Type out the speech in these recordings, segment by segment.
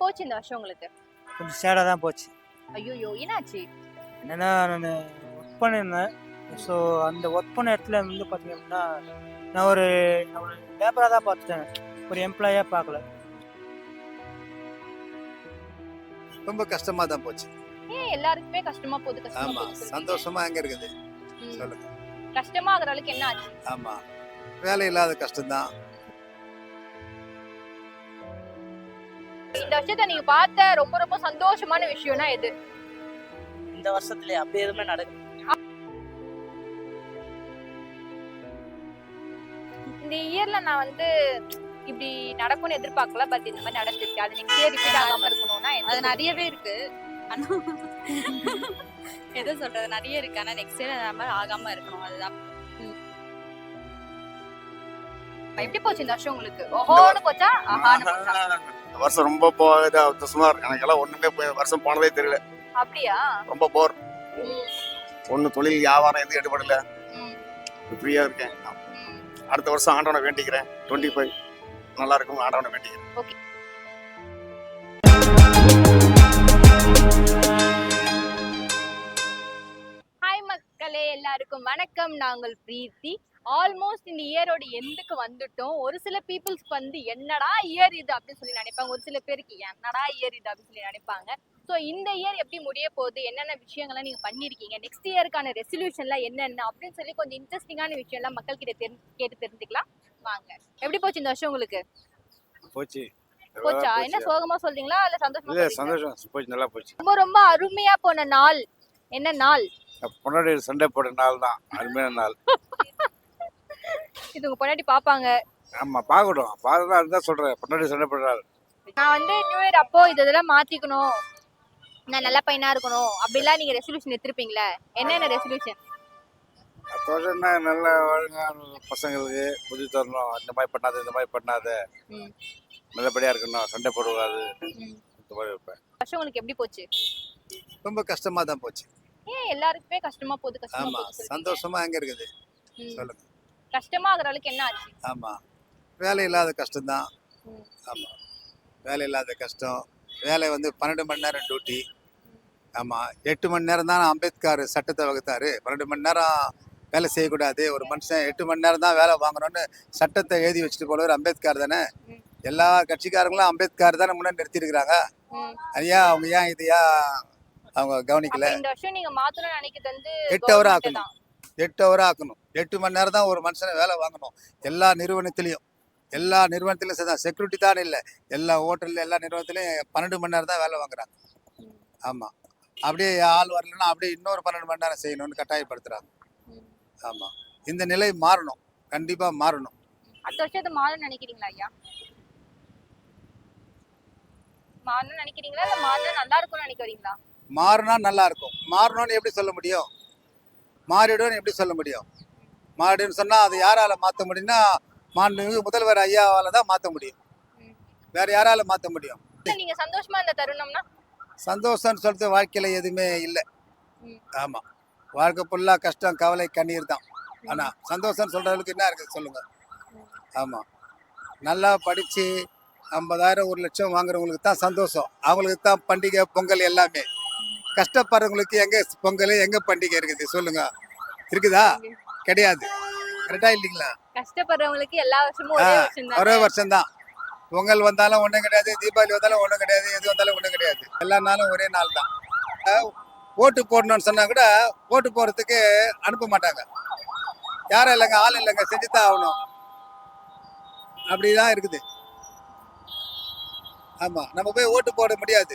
போச்சு இந்த வருஷம் உங்களுக்கு? கொஞ்சம் சேடாக தான் போச்சு. ஐயோ என்னாச்சு? என்னென்னா நான் ஒர்க் பண்ணியிருந்தேன். ஸோ அந்த ஒர்க் பண்ண இடத்துல வந்து பார்த்தீங்க அப்படின்னா நான் ஒரு நான் ஒரு லேபராக தான் பார்த்துட்டேன். ஒரு எம்ப்ளாயாக பார்க்கல. ரொம்ப கஷ்டமா தான் போச்சு. ஏன் எல்லாருக்குமே கஷ்டமா போகுது கஷ்டமா ஆமா போகுது சொல்றீங்க? சந்தோஷமா எங்க இருக்குது? ம். சொல்லுங்க. கஷ்டமா ஆகுற அளவுக்கு என்ன ஆச்சு ஆமா. வேலை இல்லாத கஷ்டம்தான். இந்த வருஷத்தை நீங்க பார்த்த ரொம்ப ரொம்ப சந்தோஷமான விஷயம்னா எது? இந்த வருஷத்துல அப்படி எதுவுமே நடக்குது இந்த இயர்ல நான் வந்து இப்படி நடக்கும்னு எதிர்பார்க்கல பட் இந்த மாதிரி நடந்துருக்கு அது நெக்ஸ்ட் இயர் ரிப்பீட் ஆகாம இருக்கணும்னா அது நிறையவே இருக்கு. ஆனா எதை சொல்றது? நிறைய இருக்கு. ஆனா நெக்ஸ்ட் இயர் அந்த மாதிரி ஆகாம இருக்கணும். அதுதான். எப்படி போச்சு இந்த வருஷம் உங்களுக்கு? ஓஹோன்னு போச்சா? ஆஹான்னு போச்சா? இந்த வருஷம் ரொம்ப போகுது சுமார் எனக்கெல்லாம் ஒண்ணுமே போய் வருஷம் போனதே தெரியல. அப்படியா? ரொம்ப போர் ஒண்ணு தொழில் வியாபாரம் எதுவும் ஈடுபடல ம், ஃப்ரீயா இருக்கேன். அடுத்த வருஷம் ஆண்டவனை வேண்டிக்கிறேன். டுவெண்ட்டி ஃபைவ் நல்லா இருக்கும் ஆண்டவனை வேண்டிக்கிறேன். ஹாய் மக்களே எல்லாருக்கும் வணக்கம். நாங்கள் பிரீத்தி. ஆல்மோஸ்ட் இந்த இயரோட எண்டுக்கு வந்துட்டோம். ஒரு சில பீப்புள்ஸ்க்கு வந்து என்னடா இயர் இது? அப்படின்னு சொல்லி நினைப்பாங்க. ஒரு சில பேருக்கு என்னடா இயர் இது? அப்படின்னு சொல்லி நினைப்பாங்க. ஸோ இந்த இயர் எப்படி முடிய போகுது? என்னென்ன விஷயங்கள்லாம் நீங்கள் பண்ணியிருக்கீங்க நெக்ஸ்ட் இயருக்கான ரெசல்யூஷன்லாம் என்னென்ன? அப்படின்னு சொல்லி கொஞ்சம் இன்ட்ரெஸ்டிங்கான விஷயம்லாம் மக்கள் கிட்ட தெரி கேட்டு தெரிஞ்சுக்கலாம். வாங்க. எப்படி போச்சு இந்த வருஷம் உங்களுக்கு? போச்சு. போச்சா? என்ன சோகமா சொல்றீங்களா? இல்ல சந்தோஷமா? சந்தோஷம். போச்சு நல்லா போச்சு. ரொம்ப ரொம்ப அருமையா போன நாள். என்ன நாள்? பொன்னாடி சண்டை போட்ட நாள் தான் அருமையான நாள். இது உங்க பொண்டாட்டி பாப்பாங்க ஆமா பார்க்கட்டும் பார்த்து அதுதான் சொல்றேன். பொன்னாடி சண்டை நான் வந்து நியூ இயர் அப்போ இது இதெல்லாம் மாத்திக்கணும். நான் நல்ல பையனா இருக்கணும். அப்படிலாம் நீங்க ரெசல்யூஷன் எடுத்திருப்பீங்களே? என்னென்ன ரெசல்யூஷன் அடுத்த வருஷம் என்ன நல்ல ஒழுங்கான பசங்களுக்கு புத்தி தரணும். இந்த மாதிரி பண்ணாத இந்த மாதிரி பண்ணாத. நல்லபடியா இருக்கணும். சண்டை போடக்கூடாது. இந்த மாதிரி வைப்பேன் வருஷம் உங்களுக்கு எப்படி போச்சு? ரொம்ப கஷ்டமா தான் போச்சு. ஏன் எல்லாருக்குமே கஷ்டமா போகுது கஷ்டமா ஆமா போகுது சொல்றீங்க? சந்தோஷமா எங்க இருக்குது. ம். சொல்லுங்க. கஷ்டமா ஆகுற அளவுக்கு என்ன ஆச்சு? ஆமா. வேலை இல்லாத கஷ்டம்தான். ஆமா. வேலை இல்லாத கஷ்டம். வேலை வந்து பன்னெண்டு மணி நேரம் டியூட்டி ஆமா. எட்டு மணி நேரம் தான் அம்பேத்கர் சட்டத்தை வகுத்தாரு. பன்னெண்டு மணி நேரம் வேலை செய்யக்கூடாது. ஒரு மனுஷன் எட்டு மணி நேரம் தான் வேலை வாங்கணும்னு சட்டத்தை எழுதி வச்சுட்டு போனவர் அம்பேத்கர் தானே. எல்லா கட்சிக்காரங்களும் அம்பேத்கர் தானே முன்னாடி நிறுத்திருக்கிறாங்க. ஐயா அவங்க ஏன் இது ஏன் அவங்க கவனிக்கல? எட்டு government ஆக்கணும். தான். எட்டு ஹவர் ஆக்கணும். எட்டு மணி நேரம் தான் ஒரு மனுஷனை வேலை வாங்கணும். எல்லா நிறுவனத்திலையும். எல்லா நிறுவனத்திலையும் சரிதான் செக்யூரிட்டி தான் இல்லை. எல்லா ஹோட்டல்ல எல்லா நிறுவனத்திலையும் பன்னெண்டு மணி நேரம் தான் வேலை வாங்குறாங்க. ஆமாம் அப்படியே ஆள் வரலன்னா அப்படியே இன்னொரு பன்னெண்டு மணி நேரம் செய்யணும்னு கட்டாயப்படுத்துறாங்க. ம். ஆமாம் இந்த நிலை மாறணும். கண்டிப்பாக மாறணும். அடுத்த வருஷத்தை மாறணும்னு நினைக்கிறீங்களா ஐயா? மாறணும்னு நினைக்கிறீங்களா? இல்ல மாறினா நல்லா இருக்கும்னு நினைக்கிறீங்களா? மாறினா நல்லா இருக்கும். மாறணும்னு எப்படி சொல்ல முடியும்? மாறிடும்னு எப்படி சொல்ல முடியும்? மாறிடுன்னு சொன்னால் அது யாரால மாற்ற முடியும்னா மாண்புமிகு முதல்வர் ஐயாவால தான் மாற்ற முடியும். வேற யாரால மாற்ற முடியும்? நீங்க சந்தோஷமா இருந்த தருணம்னா? சந்தோஷம்னு சொல்லிட்டு வாழ்க்கையில எதுவுமே இல்லை. ம். ஆமா. வாழ்க்கை ஃபுல்லா கஷ்டம் கவலை கண்ணீர் தான். ஆனா சந்தோஷம்னு சொல்ற அளவுக்கு என்ன இருக்குது சொல்லுங்க. ஆமா. நல்லா படிச்சு ஐம்பதாயிரம் ஒரு லட்சம் வாங்குறவங்களுக்கு தான் சந்தோஷம். அவங்களுக்கு தான் பண்டிகை பொங்கல் எல்லாமே. கஷ்டப்படுறவங்களுக்கு எங்க பொங்கல் எங்க பண்டிகை இருக்குது? சொல்லுங்க. இருக்குதா? கிடையாது. கரெக்டா இல்லைங்களா? கஷ்டப்படுறவங்களுக்கு எல்லா வருஷமும் ஒரே வருஷம் தான்? பொங்கல் வந்தாலும் ஒன்றும் கிடையாது தீபாவளி வந்தாலும் ஒன்றும் கிடையாது எது வந்தாலும் ஒன்றும் கிடையாது. எல்லா நாளும் ஒரே நாள் தான் ஓட்டு போடணும்னு சொன்னா கூட ஓட்டு போறதுக்கு அனுப்ப மாட்டாங்க. யாரும் இல்லைங்க ஆள் இல்லைங்க செஞ்சு தான் ஆகணும். அப்படிதான் இருக்குது. ஆமா நம்ம போய் ஓட்டு போட முடியாது.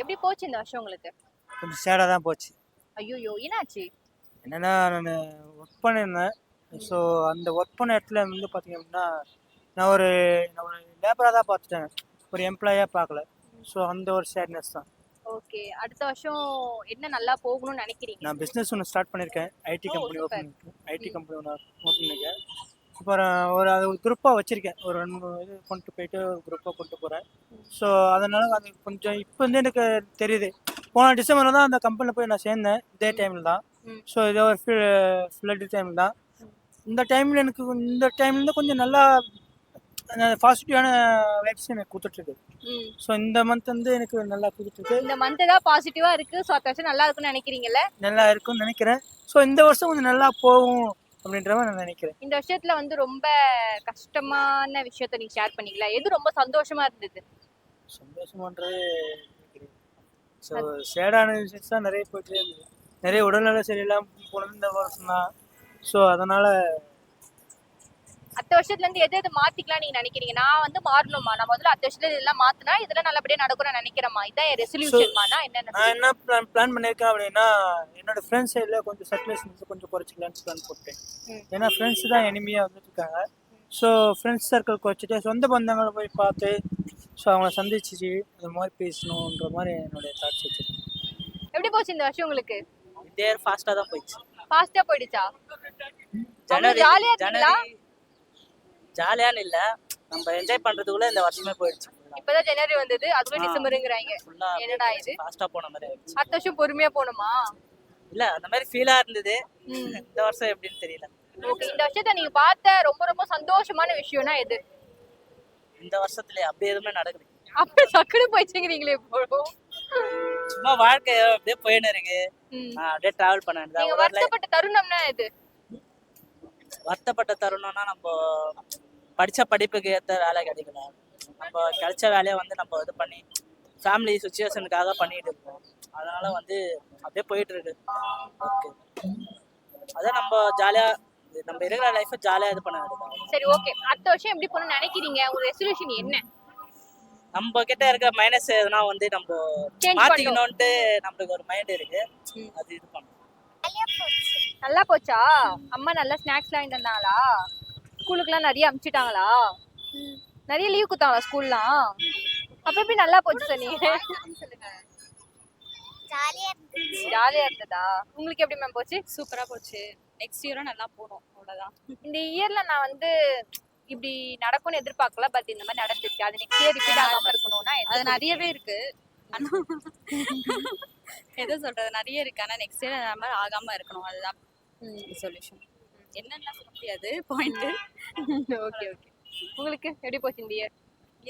எப்படி போச்சு இந்த வருஷம் உங்களுக்கு? கொஞ்சம் சேடாக தான் போச்சு. ஐயோ என்னாச்சு? என்னென்னா நான் ஒர்க் பண்ணியிருந்தேன் ஸோ அந்த ஒர்க் பண்ண இடத்துல வந்து பார்த்தீங்க அப்படின்னா நான் ஒரு நான் ஒரு லேபராக தான் பார்த்துட்டேன் ஒரு எம்ப்ளாயாக பார்க்கல ஸோ அந்த ஒரு சேட்னஸ் தான். ஓகே அடுத்த வருஷம் என்ன நல்லா போகணும்னு நினைக்கிறீங்க? நான் பிஸ்னஸ் ஒன்று ஸ்டார்ட் பண்ணியிருக்கேன் IT company. Open IT company ஒன்று ஓப்பன் பண்ணியிருக்கேன் அப்புறம் ஒரு அது ஒரு குரூப்பாக வச்சுருக்கேன். ஒரு ரெண்டு மூணு இது கொண்டு போயிட்டு குரூப்பாக கொண்டு போகிறேன் ஸோ அதனால அது கொஞ்சம் இப்போ வந்து எனக்கு தெரியுது. போன டிசம்பரில் தான் அந்த கம்பெனியில் போய் நான் சேர்ந்தேன். இதே டைமில் தான். ஸோ இதே ஒரு ஃப்ளட் டைம் தான். இந்த டைமில் எனக்கு இந்த டைம்லேருந்து கொஞ்சம் நல்லா பாசிட்டிவான வைப்ஸ் எனக்கு கொடுத்துட்ருக்கு. ஸோ இந்த மந்த் வந்து எனக்கு நல்லா கொடுத்துட்ருக்கு இந்த மந்த் தான் பாசிட்டிவா இருக்கு ஸோ அடுத்த வருஷம் நல்லா இருக்கும்னு நினைக்கிறீங்கல்ல? நல்லா இருக்கும்னு நினைக்கிறேன். ஸோ இந்த வருஷம் கொஞ்சம் நல்லா போகும். அப்படின்ற மாதிரி நான் நினைக்கிறேன். இந்த வருஷத்துல வந்து ரொம்ப கஷ்டமான விஷயத்த நீங்க ஷேர் பண்ணீங்களா? எது ரொம்ப சந்தோஷமா இருந்தது? சந்தோஷமான்றது ஸோ சேடான விஷயம் தான் நிறைய போயிட்டு இருந்தது. நிறைய உடல்நல சரியில்லாமல் போனது இந்த வருஷம் தான் ஸோ அதனால அடுத்த வருஷத்துல இருந்து எது எது மாத்திக்கலாம் நீங்க நினைக்கிறீங்க? நான் வந்து மாறணுமா நான் முதல்ல அடுத்த வருஷத்துல இதெல்லாம் மாத்தினா இதெல்லாம் நல்லபடியா நடக்கும்னு நினைக்கிறேமா இதான் என் ரெசல்யூஷன்மா நான் என்னென்ன நான் என்ன பிளான் பிளான் பண்ணியிருக்கேன் அப்படின்னா என்னோட ஃப்ரெண்ட்ஸ் சைடில் கொஞ்சம் சர்க்குலேஷன் கொஞ்சம் குறைச்சிக்கலான்னு பிளான் போட்டேன். ஏன்னா ஃப்ரெண்ட்ஸ் தான் எனிமையாக வந்துட்டு இருக்காங்க ஸோ ஃப்ரெண்ட்ஸ் சர்க்கிள் குறைச்சிட்டு சொந்த பந்தங்களை போய் பார்த்து ஸோ அவங்கள சந்திச்சு அது மாதிரி பேசணுன்ற மாதிரி என்னுடைய தாட்ஸ் வச்சிருக்கேன். எப்படி போச்சு இந்த வருஷம் உங்களுக்கு? இந்த இயர் ஃபாஸ்ட்டாக தான் போயிடுச்சு. ஃபாஸ்டா போயிடுச்சா? ஜனவரி ஜாலியா இருக்கீங்களா? ஜாலியான்னு இல்லை. நம்ம என்ஜாய் பண்ணுறதுக்குள்ள இந்த வருஷமே போயிடுச்சு இப்பதான் ஜனவரி வந்தது ஆ. டிசம்பருங்கிறாங்க. என்னடா இது? ஃபாஸ்ட்டாக போன மாதிரி ஆயிடுச்சு. அடுத்த வருஷம் பொறுமையா போகணுமா? இல்லை அந்த மாதிரி ஃபீலாக இருந்தது. இந்த வருஷம் எப்படின்னு தெரியல. ஓகே இந்த வருஷத்தை நீங்க பார்த்த ரொம்ப ரொம்ப சந்தோஷமான விஷயம்னா எது? இந்த வருஷத்துல அப்படி எதுவுமே நடக்குது அப்படி சக்குனு போயிடுச்சுங்கிறீங்களே இப்போ. சும்மா வாழ்க்கை அப்படியே போயின்னு இருக்கு. அப்படியே டிராவல் பண்ண வேண்டியதா. வருத்தப்பட்ட தருணம்னா எது? வருத்தப்பட்ட தருணம்னா நம்ம படிச்ச படிப்புக்கு ஏற்ற வேலை கிடைக்கல நம்ம கிடைச்ச வேலையை வந்து நம்ம இது பண்ணி ஃபேமிலி சுச்சுவேஷனுக்காக பண்ணிட்டு இருக்கோம். அதனால வந்து அப்படியே போயிட்டு இருக்கு. ஓகே அதான் நம்ம ஜாலியா நம்ம இருக்கிற லைஃப்பை ஜாலியா இது பண்ண வேண்டியது சரி ஓகே அடுத்த வருஷம் எப்படி போகணும்னு நினைக்கிறீங்க? உங்க ரெசல்யூஷன் என்ன? நம்ம கிட்ட இருக்க மைனஸ் எதுனா வந்து நம்ம மாத்திக்கணும்ட்டு நம்மளுக்கு ஒரு மைண்ட் இருக்கு. அது இது பண்ணும் நல்லா போச்சா. அம்மா நல்லா ஸ்நாக்ஸ்லாம் வாங்கிட்டு வந்தாங்களா? ஸ்கூலுக்குலாம் நிறைய அனுப்பிச்சிட்டாங்களா நிறைய லீவ் கொடுத்தாங்களா ஸ்கூல்லாம் அப்ப எப்படி நல்லா போச்சு சொன்னீங்க ஜாலியா இருந்ததா? உங்களுக்கு எப்படி மேம் போச்சு? சூப்பரா போச்சு. நெக்ஸ்ட் இயரும் நல்லா போகணும் அவ்வளவுதான். இந்த இயர்ல நான் வந்து இப்படி நடக்கும்னு எதிர்பார்க்கல பட் இந்த மாதிரி நடந்துச்சு. அது நெக்ஸ்ட் இயர் ரிப்பீட் ஆகாம இருக்கணும்னா அது நிறையவே இருக்கு. எதை சொல்றது? நிறைய இருக்கு. ஆனா நெக்ஸ்ட் இயர் அந்த மாதிரி ஆகாம இருக்கணும். அதுதான் சொல்யூஷன் என்னென்ன சொல்ல முடியாது பாயிண்ட் ஓகே ஓகே. உங்களுக்கு எப்படி போச்சு இந்த இயர்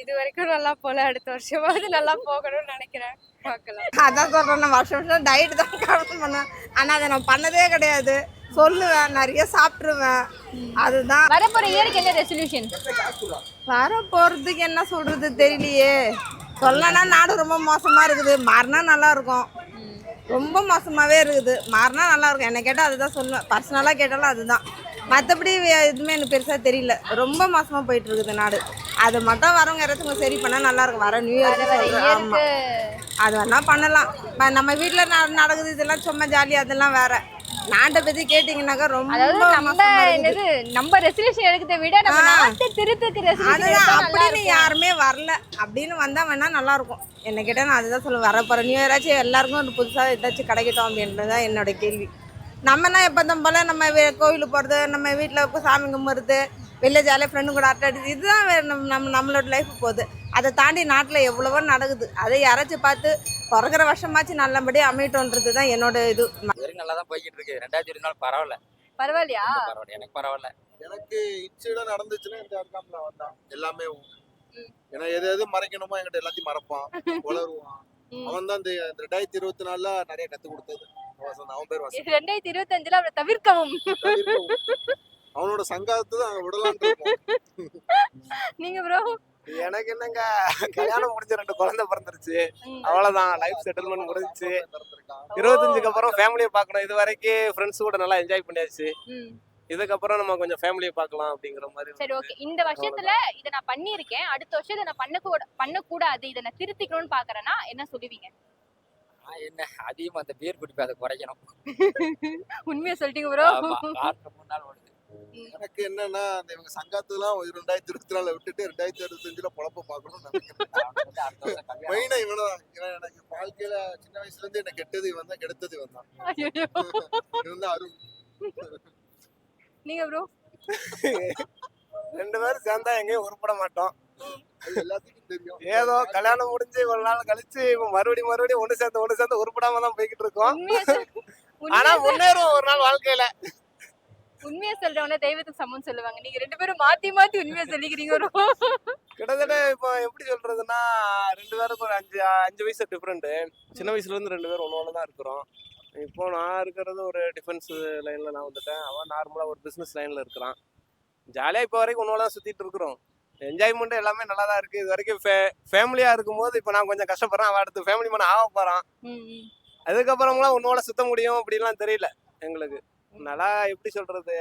இது வரைக்கும் நல்லா போல அடுத்த வருஷமாவது நல்லா போகணும்னு நினைக்கிறேன். பார்க்கலாம். அதான் சொல்றேன் நான் வருஷம் வருஷம் டயட் தான் கடன் பண்ணுவேன். ஆனால் அதை நான் பண்ணதே கிடையாது. சொல்லுவேன் நிறைய சாப்பிட்ருவேன் அதுதான். வரப்போற இயருக்கு என்ன ரெசல்யூஷன் வர போகிறதுக்கு என்ன சொல்றது தெரியலையே. சொல்லனா நாடு ரொம்ப மோசமா இருக்குது. மாறினா நல்லா இருக்கும். ரொம்ப மோசமாவே இருக்குது. மாறினா நல்லா இருக்கும். என்ன கேட்டால் அதுதான் சொல்லுவேன். பர்சனலாக கேட்டாலும் அதுதான். மற்றபடி எதுவுமே எனக்கு பெருசாக தெரியல. ரொம்ப மோசமாக போயிட்டு இருக்குது நாடு. அது மட்டும் வரவங்க யாராச்சும் சரி பண்ணால் நல்லா இருக்கும். வர நியூ இயர் ஆமாம் அது வேணா பண்ணலாம். இப்ப நம்ம வீட்டில் நடக்குது இதெல்லாம் சும்மா ஜாலியாக அதெல்லாம் வேற. நாட்டை பற்றி கேட்டிங்கனாக்கா ரொம்ப நம்ம. என்னது நம்ம ரெசல்யூஷன் எடுக்கிறத விட நம்ம. நாட்டு திருத்தத்துக்கு ரெசல்யூஷன் அப்படின்னு யாருமே வரல. அப்படின்னு வந்தா வேணா நல்லா இருக்கும். என்ன கேட்டால் நான் அதுதான் சொல்லுவேன். வரப்போகிற நியூ இயராச்சும் எல்லாருக்கும் ஒரு புதுசாக ஏதாச்சும் கிடைக்கட்டும் அப்படின்றது தான் என்னோட கேள்வி. நம்மனா எப்போ போல நம்ம கோயிலுக்கு போகிறது நம்ம வீட்டில் சாமி கும்பிட்றது வெளில ஜாலியாக ஃப்ரெண்டு கூட அரட்டை அடிச்சு இதுதான் நம்ம நம்மளோட லைஃப் போகுது. அதை தாண்டி நாட்டில் எவ்வளவோ நடக்குது. அதை யாராச்சும் பார்த்து பிறகுற வருஷமாச்சும் நல்லபடியாக அமையட்டோன்றது தான் என்னோட இது. வரைக்கும் நல்லா தான் போய்கிட்டு இருக்கு ரெண்டாயிரத்தி இருபத்தி நாலு பரவாயில்ல. பரவாயில்லையா? பரவாயில்ல. எனக்கு பரவாயில்ல. எனக்கு இன்சிடென்ட் நடந்துச்சுன்னா இந்த எக்ஸாம்ல வந்தான். எல்லாமே ஏன்னா எது எது மறைக்கணுமோ என்கிட்ட எல்லாத்தையும் மறப்பான். வளருவான். ம். அவன் தான் இந்த ரெண்டாயிரத்தி இருபத்தி நாலுல நிறைய கத்து கொடுத்தது. அவன் பேர் வசந்த். ரெண்டாயிரத்தி இருபத்தஞ்சுல அவரை தவிர்க்கவும். அவனோட சங்காதத்தை தான் இருக்கோம். நீங்க ப்ரோ எனக்கு என்னங்க? கல்யாணம் முடிஞ்ச ரெண்டு குழந்தை பிறந்துருச்சு. அவ்வளவுதான் லைஃப் செட்டில்மெண்ட் முடிஞ்சுச்சு. இருபத்தஞ்சுக்கு அப்புறம் ஃபேமிலியை பார்க்கணும். இது வரைக்கும் ஃப்ரெண்ட்ஸ் கூட நல்லா என்ஜாய் பண்ணியாச்சு. இதுக்கப்புறம் நம்ம கொஞ்சம் ஃபேமிலியை பார்க்கலாம் அப்படிங்கிற மாதிரி சரி ஓகே இந்த வருஷத்துல இத நான் பண்ணியிருக்கேன். அடுத்த வருஷம் இதை நான் பண்ண கூட பண்ண கூடாது இதை நான் திருத்திக்கணும்னு பாக்குறேன்னா என்ன சொல்லுவீங்க? என்ன அதிகமா அந்த பீர் குடிப்பை அதை குறைக்கணும். உண்மையா சொல்லிட்டீங்க ப்ரோ ஆமா, வாரத்துல மூணு நாள் ஓடுது எனக்கு என்னன்னா அந்த இவங்க சங்காத்தெல்லாம் ரெண்டாயிரத்தி இருபத்தி நாலுல விட்டுட்டு ரெண்டாயிரத்தி பொழப்ப பார்க்கணும்னு நினைக்கிறேன். வந்து அடுத்த வருஷம் கல்யாணம் மெயினா இவனதான் இவன் எனக்கு வாழ்க்கையில சின்ன வயசுல இருந்து எனக்கு கெட்டது இவன் தான் கெடுத்தது இவன் தான். இவன் தான் அருண். நீங்க ப்ரோ ரெண்டு பேரும் சேர்ந்தா எங்கேயும் உருப்பட மாட்டோம். அது எல்லாத்துக்கும் தெரியும். ஏதோ கல்யாணம் முடிஞ்சு இவ்வளவு நாள் கழிச்சு இப்போ மறுபடியும் மறுபடியும் ஒன்று சேர்ந்து ஒன்று சேர்ந்து உருப்படாம தான் போய்கிட்டு இருக்கோம். ஆனா முன்னேறும் ஒரு நாள் வாழ்க்கையில. உண்மையை சொல்றவங்க தெய்வத்துக்கு சமம் சொல்லுவாங்க. நீங்க ரெண்டு பேரும் மாத்தி மாத்தி உண்மையை சொல்லிக்கிறீங்க ஒரு கிட்டத்தட்ட இப்போ எப்படி சொல்றதுன்னா ரெண்டு பேருக்கு ஒரு அஞ்சு அஞ்சு வயசு டிஃப்ரெண்ட் சின்ன வயசுல இருந்து ரெண்டு பேரும் ஒன்று தான் இருக்கிறோம். இப்போ நான் இருக்கிறது ஒரு டிஃபென்ஸ் லைன்ல நான் வந்துட்டேன். அவன் நார்மலா ஒரு பிசினஸ் லைன்ல இருக்கிறான். ஜாலியா இப்போ வரைக்கும் ஒன்று தான் சுத்திட்டு இருக்கிறோம். என்ஜாய்மெண்ட் எல்லாமே நல்லா தான் இருக்கு. இது வரைக்கும் ஃபேமிலியா இருக்கும்போது இப்போ நான் கொஞ்சம் கஷ்டப்படுறேன். அவன் அடுத்து ஃபேமிலி மேன் ஆக போறான். அதுக்கப்புறம்லாம் உன்னோட சுத்த முடியும் அப்படிலாம் தெரியல எங்களுக்கு. நல்லா எப்படி சொல்றது?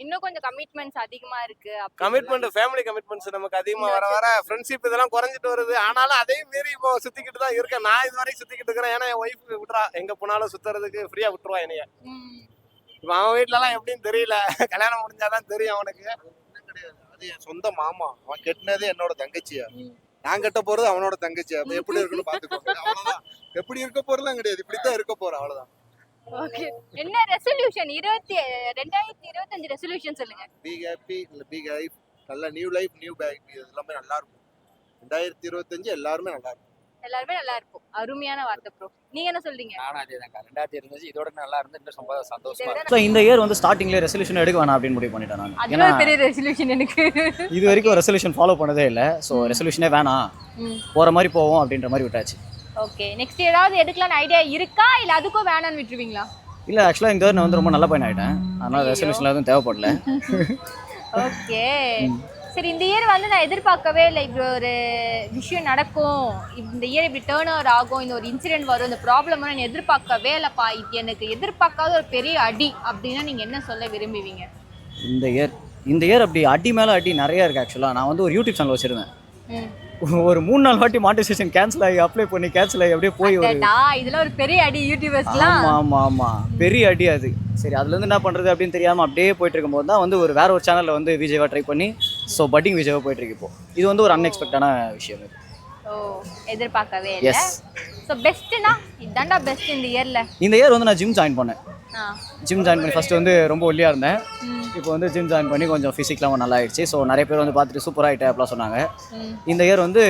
இன்னும் கொஞ்சம் கமிட்மெண்ட்ஸ் அதிகமா இருக்கு கமிட்மெண்ட் ஃபேமிலி கமிட்மெண்ட்ஸ் நமக்கு அதிகமா வர வர ஃப்ரெண்ட்ஷிப் இதெல்லாம் குறைஞ்சிட்டு வருது. ஆனாலும் அதையும் மீறி இப்போ சுத்திக்கிட்டு தான் இருக்கேன். நான் இது வரைக்கும் சுத்திக்கிட்டு இருக்கிறேன். ஏன்னா என் ஒய்ஃப் விட்றா. எங்க போனாலும் சுத்துறதுக்கு ஃப்ரீயா விட்டுருவா என்னைய. ம். இப்போ அவன் வீட்ல எல்லாம் எப்படின்னு தெரியல. கல்யாணம் முடிஞ்சாதான் தெரியும் அவனுக்கு. அது என் சொந்த மாமா. அவன் கெட்டினதே என்னோட தங்கச்சியா. நான் கட்ட போறது அவனோட தங்கச்சி. அப்ப எப்படி இருக்குன்னு பாத்துக்கோங்க அவ்வளவுதான். எப்படி இருக்க போறதுலாம் கிடையாது. இப்படித்தான் இருக்க போறேன் அவ்வளவுதான். ஓகே என்ன ரெசல்யூஷன் இருபத்தி ரெண்டாயிரத்தி இருபத்தஞ்சு ரெசல்யூஷன் சொல்லுங்க. பி ஹாப்பி இல்ல பி லைஃப் நல்ல நியூ லைஃப் நியூ பேக் இது எல்லாமே நல்லா இருக்கும். ரெண்டாயிரத்தி இருபத்தஞ்சு எல்லாருமே நல்லா இருக்கும். எல்லாருமே நல்லா இருக்கும். அருமையான வார்த்தை ப்ரோ நீங்க என்ன சொல்றீங்க? நானும் அதே தான்க்கா ரெண்டாயிரத்தி இருந்துச்சு இதோட நல்லா இருந்து இன்னும் ரொம்ப சந்தோஷமா ஸோ இந்த இயர் வந்து ஸ்டார்டிங்ல ரெசல்யூஷன் எடுக்க வேணாம் அப்படின்னு முடிவு பண்ணிட்டேன் நான். ஏன்னா பெரிய ரெசல்யூஷன் எனக்கு. இது வரைக்கும் ரெசல்யூஷன் ஃபாலோ பண்ணதே இல்லை. ஸோ ரெசல்யூஷனே வேணாம். ம். போகிற மாதிரி போவோம் அப்படின்ற மாதிரி விட்டாச்சு. ஓகே நெக்ஸ்ட் ஏதாவது எடுக்கலாம்னு ஐடியா இருக்கா? இல்ல அதுக்கும் வேணாம்னு விட்டுருவீங்களா? இல்லை ஆக்சுவலாக இந்த நான் வந்து ரொம்ப நல்ல பையன் ஆகிட்டேன் அதனால் ஐயோ. ரெசல்யூஷன் எதுவும் தேவைப்படல. ஓகே சரி இந்த இயர் வந்து நான் எதிர்பார்க்கவே இல்லை. இப்படி ஒரு விஷயம் நடக்கும். இந்த இயர் இப்படி டேர்ன் ஓவர் ஆகும். இந்த ஒரு இன்சிடென்ட் வரும். இந்த ப்ராப்ளம் நான் எதிர்பார்க்கவே இல்லைப்பா. இது எனக்கு எதிர்பார்க்காத ஒரு பெரிய அடி அப்படின்னா நீங்க என்ன சொல்ல விரும்புவீங்க? இந்த இயர் இந்த இயர் அப்படி அடி மேலே அடி நிறைய இருக்குது ஆக்சுவலாக நான் வந்து ஒரு யூடியூப் சேனல் வச்சுருந்தேன். ஒரு மூணு நாள் வாட்டி மானிட்டைசேஷன் கேன்சல் ஆகி அப்ளை பண்ணி கேன்சல் ஆகி அப்படியே போய் ஒரு இதெல்லாம் ஒரு பெரிய அடி யூடியூபர்ஸ்லாம் ஆமாம் ஆமாம் ஆமாம் பெரிய அடி அது. சரி அதுலேருந்து என்ன பண்ணுறது அப்படின்னு தெரியாமல் அப்படியே போயிட்டு இருக்கும்போது தான் வந்து ஒரு வேற ஒரு சேனலில் வந்து விஜயவா ட்ரை பண்ணி ஸோ பட்டிங் விஜயவா போயிட்டு இருக்கு இப்போ. இது வந்து ஒரு அன்எக்ஸ்பெக்டான விஷயம் இது. எதிர்பார்க்கவே இல்லை. ஸோ பெஸ்ட்னா இதாண்டா பெஸ்ட் இந்த இயர்ல இந்த இயர் வந்து நான் ஜிம் ஜாயின் பண்ணேன். ஜிம் ஜாயின் பண்ணி ஃபஸ்ட்டு வந்து ரொம்ப ஒல்லியாக இருந்தேன். இப்போ வந்து ஜிம் ஜாயின் பண்ணி கொஞ்சம் ஃபிசிக்லாம் நல்லா ஆயிடுச்சு. ஸோ நிறைய பேர் வந்து பார்த்துட்டு சூப்பராக ஆகிட்டே அப்படிலாம் சொன்னாங்க. இந்த இயர் வந்து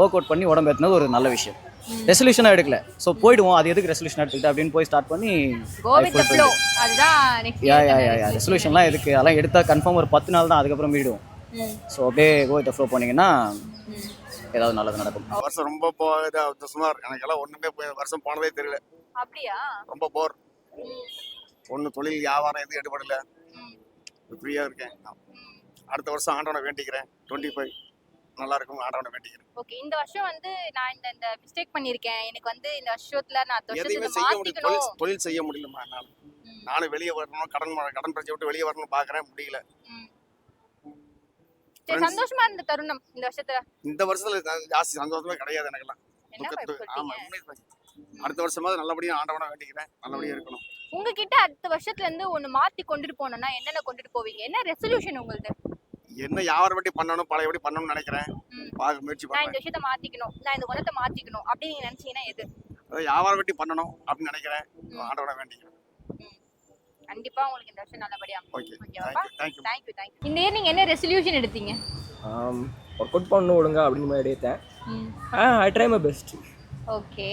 ஒர்க் அவுட் பண்ணி உடம்பு ஏற்றினது ஒரு நல்ல விஷயம். ரெசல்யூஷனாக எடுக்கல. ஸோ போயிடுவோம். அது எதுக்கு ரெசல்யூஷன் எடுத்துக்கிட்டு அப்படின்னு போய் ஸ்டார்ட் பண்ணி கோ வித் த ஃப்ளோ அதுதான் next yeah yeah yeah yeah ரெசல்யூஷன்லாம் எதுக்கு? அதெல்லாம் எடுத்தால் கன்ஃபார்ம் ஒரு பத்து நாள் தான். அதுக்கப்புறம் மீடுவோம் ம். ஸோ அப்படியே கோ வித் ஃப்ளோ போனீங்கன்னா ஏதாவது நல்லது நடக்கும். வருஷம் ரொம்ப போகுது சுமார் எனக்கெல்லாம் ஒண்ணுமே போய் வருஷம் போனதே தெரியல. அப்படியா? ரொம்ப போர் ஒன்றும் தொழில் வியாபாரம் எதுவும் எடுபடல. ஃப்ரீயா இருக்கேன். அடுத்த வருஷம் ஆண்டவனை வேண்டிக்கிறேன். டுவெண்ட்டி ஃபைவ் நல்லா இருக்கும். ஆண்டவனை வேண்டிக்கிறேன். ஓகே இந்த வருஷம் வந்து நான் இந்த இந்த மிஸ்டேக் பண்ணியிருக்கேன். எனக்கு வந்து இந்த வருஷத்துல நான் வருஷத்துல செய்ய முடியல. தொழில் தொழில் செய்ய முடியலம்மா என்னால். நானும் வெளியே வரணும் கடன் கடன் பிரச்சனை விட்டு வெளியே வரணும்னு பார்க்குறேன் முடியல. சந்தோஷமா இருந்த தருணம் இந்த வருஷத்துல? இந்த வருஷத்துல ஜாஸ்தி சந்தோஷமே கிடையாது எனக்கெல்லாம். அடுத்த வருஷமாவது நல்லபடியா ஆண்டவனை வேண்டிக்கிறேன். நல்லபடியா இருக்கணும். உங்ககிட்ட அடுத்த வருஷத்துல இருந்து ஒண்ணு மாத்தி கொண்டுட்டு போனோம்னா என்னென்ன கொண்டுட்டு போவீங்க? என்ன ரெசல்யூஷன் உங்களுது? என்ன வியாபாரம் பட்டி பண்ணணும் பழையபடி பண்ணணும்னு நினைக்கிறேன். பார்க்க முயற்சி நான் இந்த விஷயத்த மாத்திக்கணும். நான் இந்த குணத்தை மாத்திக்கணும். அப்படின்னு நீங்க நினைச்சீங்கன்னா எது? வியாபாரம் வெட்டி பண்ணணும் அப்படின்னு நினைக்கிறேன். ஆண்டவனை வேண்டிக்கிறேன். கண்டிப்பா உங்களுக்கு இந்த வருஷம் நல்லபடியா okay. Thank you thank you இந்த இயர் நீங்க என்ன ரெசல்யூஷன் எடுத்தீங்க? ஒர்க் அவுட் பண்ணணும் ஒழுங்கா அப்படின்னு மாதிரி எடுத்தேன். I try my best okay.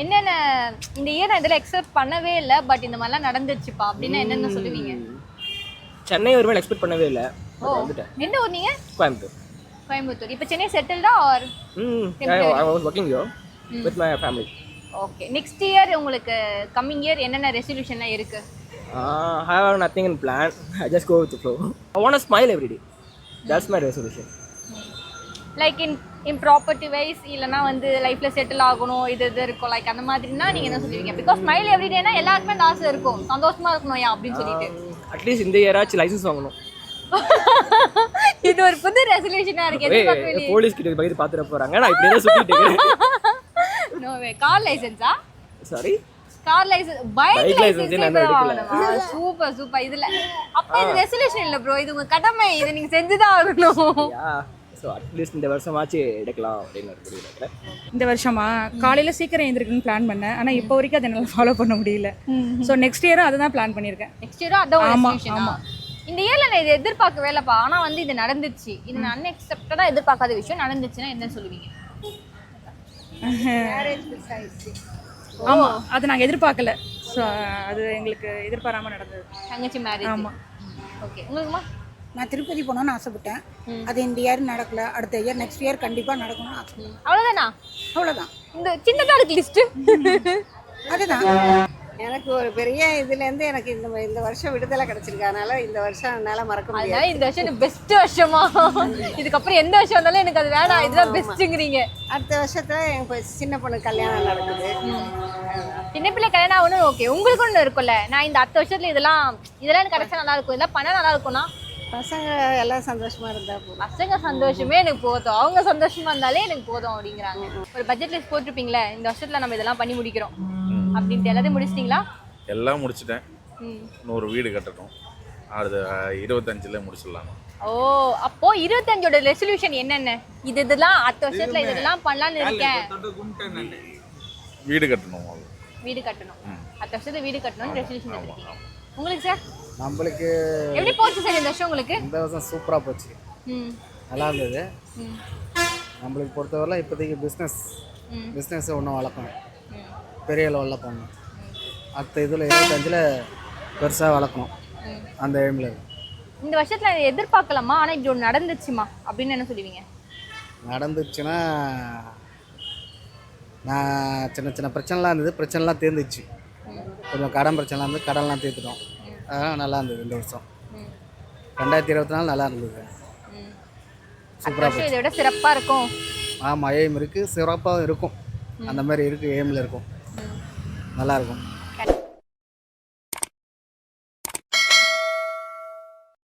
என்னென்ன இந்த இயர் நான் இதெல்லாம் எக்ஸெப்ட் பண்ணவே இல்லை பட் இந்த மாதிரிலாம் நடந்துச்சுப்பா அப்படின்னா என்னென்ன சொல்லுவீங்க? சென்னை ஒரு மேலே எக்ஸ்பெக்ட் பண்ணவே இல்லை வந்துட்டேன். எந்த ஊர் நீங்க? கோயம்புத்தூர். கோயம்புத்தூர். இப்போ Chennai செட்டில்டா or hmm Temporary. I was working yo with my family okay. Next year உங்களுக்கு கம்மிங் இயர் என்னென்ன ரெசல்யூஷன்லாம் இருக்கு? I have nothing in plan I just go with flow I want smile every day that's my. Resolution like in in property wise இல்லைனா வந்து லைஃப்ல settle ஆகணும் இது இது இருக்கும். லைக் அந்த மாதிரினா நீங்க என்ன சொல்லுவீங்க பிகாஸ் ஸ்மைல் எவ்ரிடேனா எல்லாருக்குமே ஆசை இருக்கும். சந்தோஷமா இருக்கணும் ஏன் அப்படின்னு சொல்லிட்டு. அட்லீஸ்ட் இந்த இயராச்சும் லைசன்ஸ் வாங்கணும். இது ஒரு புது ரெசல்யூஷனா இருக்கு. போலீஸ் கிட்ட பக்கத்து பார்த்துட போறாங்க. நான் இப்படியே தான் சுத்திட்டு இருக்கேன். No way car லைசென்ஸா sorry car licence bike. Licence super super இதுல அப்ப இது ரெசல்யூஷன் இல்ல ப்ரோ இது உங்க கடமை. இதை நீங்க செஞ்சுதான் ஆகணும். யா ஸோ அட்லீஸ்ட் இந்த வருஷமாச்சு எடுக்கலாம் அப்படின்னு ஒரு முடிவு இந்த வருஷமா? காலையில் சீக்கிரம் எழுந்திருக்குன்னு பிளான் பண்ணேன். ஆனால் இப்போ வரைக்கும் அதை என்னால் ஃபாலோ பண்ண முடியல. ஸோ நெக்ஸ்ட் இயரும் அதை தான் பிளான் பண்ணியிருக்கேன். நெக்ஸ்ட் இயரும் அதான் ஒரு ஆமா, resolution ஆ? ஆமா. இந்த இயர்ல நான் இது எதிர்பார்க்கவே இல்லப்பா ஆனா வந்து இது நடந்துச்சு. இது நான் அன்எக்ஸ்பெக்டடா எதிர்பார்க்காத விஷயம் நடந்துச்சுன்னா என்ன சொல்லுவீங்க? ஆமாம் அது நாங்கள் எதிர்பார்க்கல. ஸோ அது எங்களுக்கு எதிர்பாராம நடந்தது. தங்கச்சி மேரேஜ் ஆமா. ஓகே உங்களுக்குமா? நான் திருப்பதி போகணும்னு ஆசைப்பட்டேன். அது இந்த இயர் நடக்கல அடுத்த இயர் நெக்ஸ்ட் இயர் கண்டிப்பாக நடக்கணும்னு ஆசை அவ்வளவுதானா? அவ்வளோதான் இந்த சின்னதா இருக்கு லிஸ்ட் அதுதான். எனக்கு ஒரு பெரிய இதுலேருந்து எனக்கு இந்த இந்த வருஷம் விடுதலை கிடைச்சிருக்கு. அதனால இந்த வருஷம் என்னால் மறக்க அதனால இந்த வருஷம் எனக்கு பெஸ்ட் வருஷமா? இதுக்கப்புறம் எந்த வருஷம் வந்தாலும் எனக்கு அது வேணாம். இதுதான் பெஸ்ட்டுங்கிறீங்க அடுத்த வருஷத்துல பொ- சின்ன பொண்ணு கல்யாணம் நடக்குது. சின்ன பிள்ளை கல்யாணம் ஆகணும் ஓகே உங்களுக்கு ஒன்று இருக்கும்ல? நான் இந்த அடுத்த வருஷத்துல இதெல்லாம் இதெல்லாம் எனக்கு கிடைச்சா நல்லா இருக்கும். இதெல்லாம் பண்ணா நல்லா இருக்கும்னா? பசங்க எல்லாம் சந்தோஷமா இருந்தா போதும். பசங்க சந்தோஷமே எனக்கு போதும். அவங்க சந்தோஷமா இருந்தாலே எனக்கு போதும் அப்படிங்கிறாங்க. ஒரு பட்ஜெட் லிஸ்ட் போட்டிருப்பீங்களே இந்த வருஷத்துல நம்ம இதெல்லாம் பண்ணி முடிக்கிறோம். அப்படின்ட்டு எல்லாத்தையும் முடிச்சிட்டீங்களா? எல்லாம் முடிச்சிட்டேன். ம். இன்னொரு வீடு கட்டணும். அது இருபத்தஞ்சில் முடிச்சிடலாம்? ஓ அப்போ இருபத்தஞ்சோட ரெசல்யூஷன் என்னென்ன? இது இதெல்லாம் அடுத்த வருஷத்துல இதெல்லாம் பண்ணலாம்னு இருக்கேன். வீடு கட்டணும். வீடு கட்டணும். அடுத்த வருஷத்துல வீடு கட்டணும்னு ரெசல்யூஷன் உங்களுக்கு சார் நம்மளுக்கு எப்படி போச்சு சார் இந்த வருஷம் உங்களுக்கு? இந்த வருஷம் சூப்பராக போச்சு. நல்லா இருந்தது. நம்மளுக்கு பொறுத்தவரை இப்போதைக்கு பிஸ்னஸ். பிஸ்னஸை ஒன்றும் வளர்க்கணும். பெரிய லெவலில் போகணும் அடுத்த இதில் இருபத்தஞ்சில் பெருசாக வளர்க்கணும். அந்த எய்மில் இந்த வருஷத்துல எதிர்பார்க்கலாமா? ஆனா இப்படி ஒன்று நடந்துச்சுமா? அப்படின்னு என்ன சொல்லுவீங்க? நடந்துச்சுன்னா நான் சின்ன சின்ன பிரச்சனைலாம் இருந்தது. பிரச்சனைலாம் தீர்ந்துச்சு. கொஞ்சம் கடன் பிரச்சனைலாம் இருந்து கடன்லாம் தீர்த்துட்டோம். அதெல்லாம் நல்லா இருந்தது இந்த வருஷம். ரெண்டாயிரத்தி இருபத்தி நாலு நல்லா இருந்தது. சூப்பராக இதை விட சிறப்பா இருக்கும். ஆமாம் எய்ம் இருக்குது சிறப்பாகவும் இருக்கும். அந்த மாதிரி இருக்குது எய்மில் இருக்கும். நல்லா இருக்கும்.